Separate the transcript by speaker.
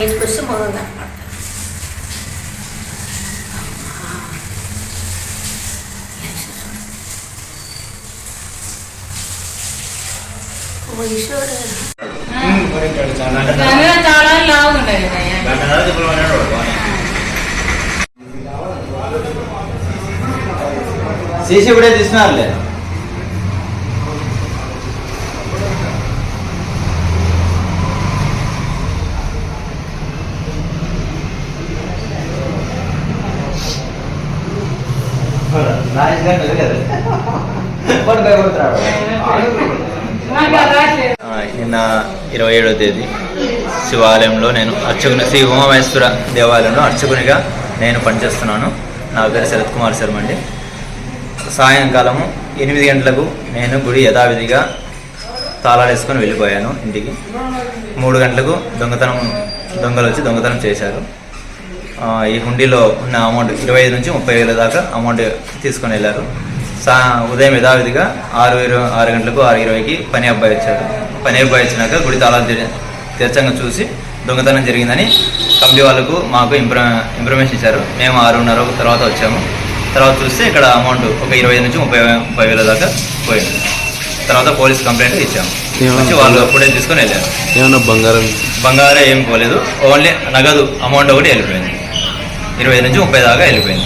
Speaker 1: ఇంటికి వస్తే మొదలు కనపడతారు ఈశ్వరుడు
Speaker 2: దానిలో చాలా లావు ఉంటాయి కదా
Speaker 3: సీసీ కూడా తీసినారులే
Speaker 4: నిన్న ఇరవై ఏడో తేదీ శివాలయంలో నేను అర్చకుని శ్రీ ఉమామహేశ్వర దేవాలయంలో అర్చకునిగా నేను పనిచేస్తున్నాను. నా పేరు శరత్ కుమార్ శర్మ అండి. సాయంకాలము ఎనిమిది గంటలకు నేను గుడి యథావిధిగా తాళాలు వేసుకొని వెళ్ళిపోయాను ఇంటికి. మూడు గంటలకు దొంగతనం దొంగలు వచ్చి దొంగతనం చేశారు. ఈ హుండీలో ఉన్న అమౌంట్ ఇరవై ఐదు నుంచి ముప్పై వేల దాకా అమౌంట్ తీసుకొని వెళ్ళారు. సా ఉదయం యథావిధిగా ఆరు ఇరవై ఆరు గంటలకు ఆరు ఇరవైకి పని అబ్బాయి వచ్చాడు. పని అబ్బాయి వచ్చినాక గుడి తాళాలు తెరి- తెరచంగా చూసి దొంగతనం జరిగిందని కంపెనీ వాళ్ళకు మాకు ఇంప్ర ఇన్ఫర్మేషన్ ఇచ్చారు. మేము ఆరున్నర తర్వాత వచ్చాము. తర్వాత చూస్తే ఇక్కడ అమౌంట్ ఒక ఇరవై ఐదు నుంచి ముప్పై ముప్పై వేల దాకా పోయింది. తర్వాత పోలీస్ కంప్లైంట్ ఇచ్చాము. వచ్చి వాళ్ళు అప్పుడే తీసుకొని వెళ్ళారు.
Speaker 5: ఏమన్నా బంగారం?
Speaker 4: బంగారం ఏం పోలేదు. ఓన్లీ నగదు అమౌంట్ ఒకటి వెళ్ళిపోయింది. ఇరవై నుంచి ముప్పై దాకా వెళ్ళిపోయింది.